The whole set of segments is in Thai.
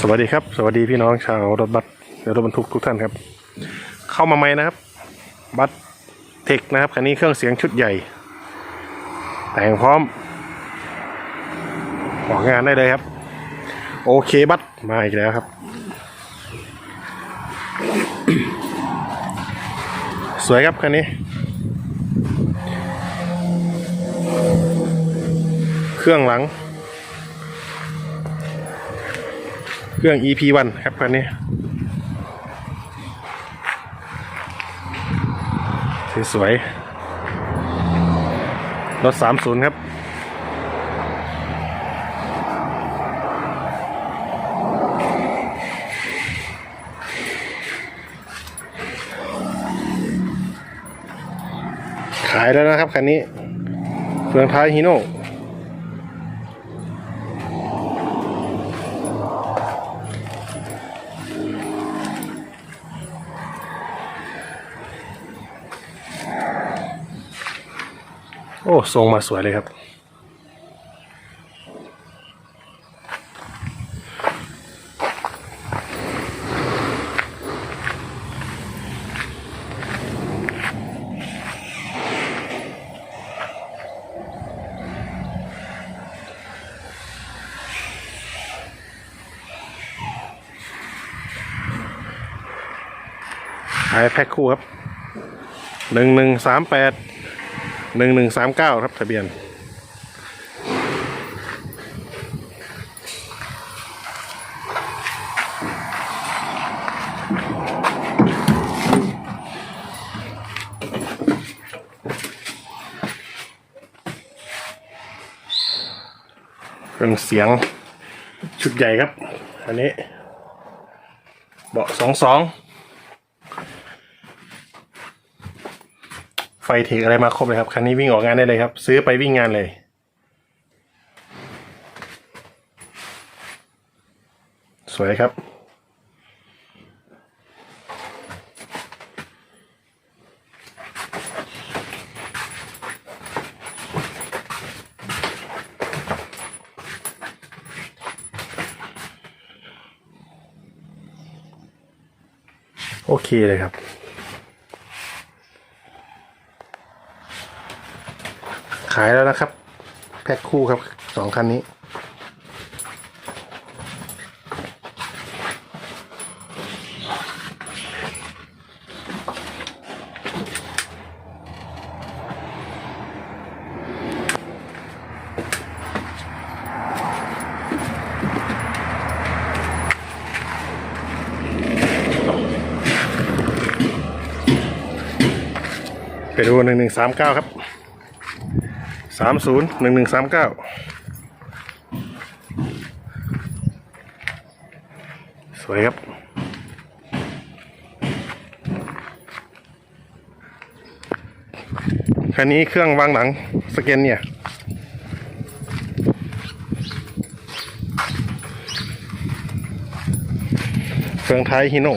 สวัสดีครับ สวัสดีพี่น้องชาวรถบัสและรถบรรทุกทุกท่านครับ เข้ามาใหม่นะครับ บัสเทคนะครับคันนี้เครื่องเสียงชุดใหญ่ แต่งพร้อม ออกงานได้เลยครับ โอเคบัสมาอีกแล้วครับ สวยครับคันนี้ เครื่องหลัง รื่อง EP1 ครับคันนี้ สวยๆรถ 30 ครับขายแล้วนะครับคันนี้เฟืองท้ายฮีโน่ โอ้ทรงมาสวยเลยครับขายแพ็คคู่ครับหนึ่งหนึ่งสามแปด หนึ่งหนึ่งสามเก้าครับทะเบียน เครื่องเสียงชุดใหญ่ครับ อันนี้ เบาะสองสอง ไฟเทคอะไรมาครบเลยครับ คันนี้วิ่งออกงานได้เลยครับ ซื้อไปวิ่งงานเลย สวยครับ โอเคเลยครับ ขายแล้วนะครับ แพ็คคู่ครับสองคันนี้ ไปดูหนึ่งหนึ่งสามเก้าครับ สามศูนย์หนึ่งหนึ่งสามเก้าสวยครับ คันนี้เครื่องวางหลังสแกนเนี่ยเครื่องท้ายฮิโน่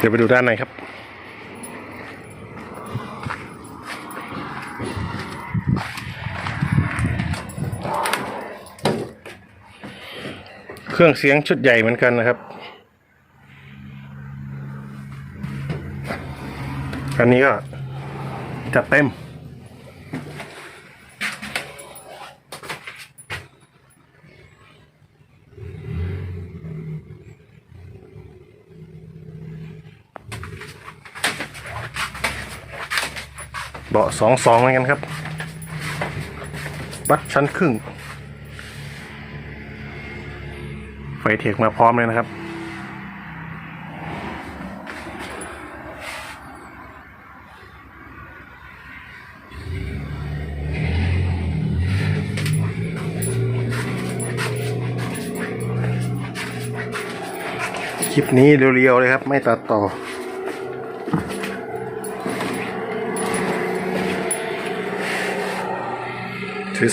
เดี๋ยวไปดูด้านในครับเครื่องเสียงชุดใหญ่เหมือนกันนะครับ อันนี้ก็จัดเต็ม สองสองเหมือนกันครับ วัดชั้นครึ่ง ไฟเทคมาพร้อมเลยนะครับ คลิปนี้เรียวๆเลยครับ ไม่ตัดต่อ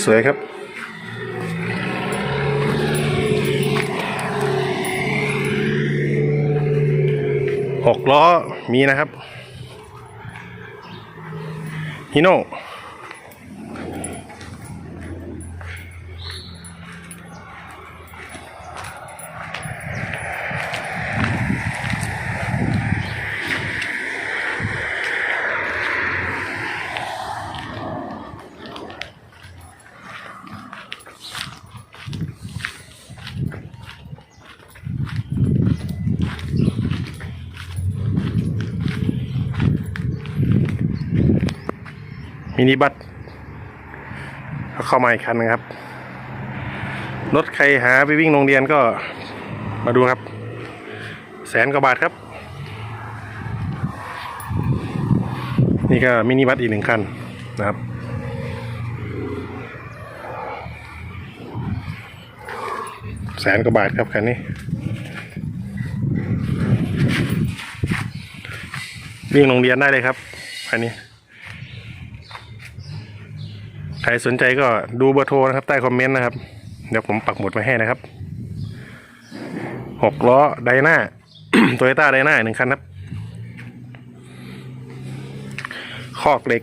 สวยครับ หกล้อมีนะครับฮิโน่ มินิบัสเข้ามาอีกคันนึงครับ รถใครหาไปวิ่งโรงเรียนก็มาดูครับ แสนกว่าบาทครับ นี่ก็มินิบัสอีกหนึ่งคันนะครับแสนกว่าบาทครับคันนี้วิ่งโรงเรียนได้เลยครับคันนี้ ใครสนใจก็ดูเบอร์โทรนะครับ ใต้คอมเมนต์นะครับ เดี๋ยวผมปักหมุดไว้ให้นะครับหกล้อไดนาโตโยต้าไดนาหนึ่งคันครับ คอกเหล็ก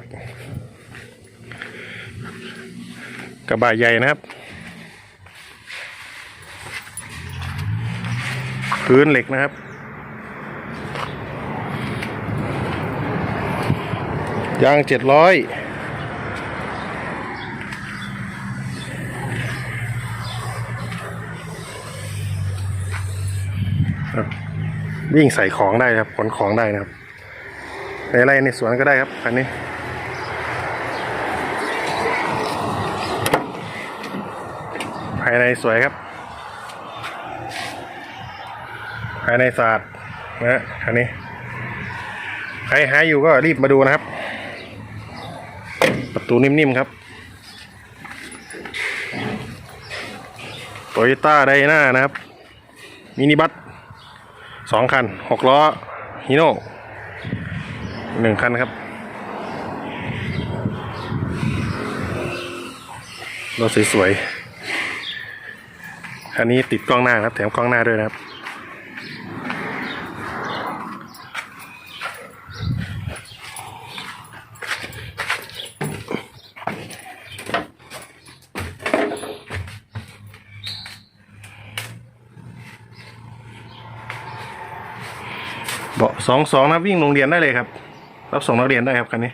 กระบะใหญ่นะครับ พื้นเหล็กนะครับ ยางเจ็ดร้อย วิ่งใส่ของได้ครับขนของได้นะครับในไร่ในสวนก็ได้ครับคันนี้ภายในสวยครับ ภายในสะอาดนะฮะคันนี้ใครหาอยู่ก็รีบมาดูนะครับ ประตูนิ่มๆครับโตโยต้าไดนานะครับ มินิบัส องคันหกล้อฮีโน่หนึ่งคันครับรถสวยๆคันนี้ติดกล้องหน้าครับ แถมกล้องหน้าด้วยนะครับ สองสองนะวิ่งโรงเรียนได้เลยครับ รับส่งนักเรียนได้ครับคันนี้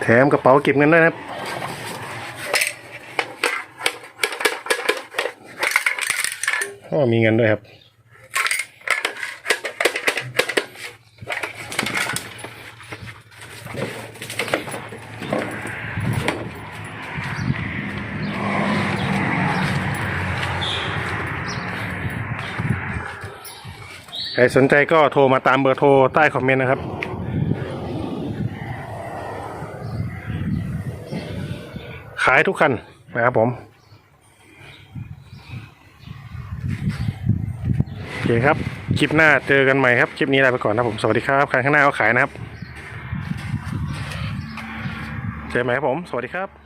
แถมกระเป๋าเก็บเงินด้วยครับก็มีเงินด้วยครับ ใครสนใจก็โทรมาตามเบอร์โทรใต้คอมเมนต์นะครับ ขายทุกคันนะครับผม โอเคครับ คลิปหน้าเจอกันใหม่ครับ คลิปนี้ลาไปก่อนนะครับผม สวัสดีครับคันข้างหน้าก็ขายนะครับ เจอกันใหมครับผม สวัสดีครับ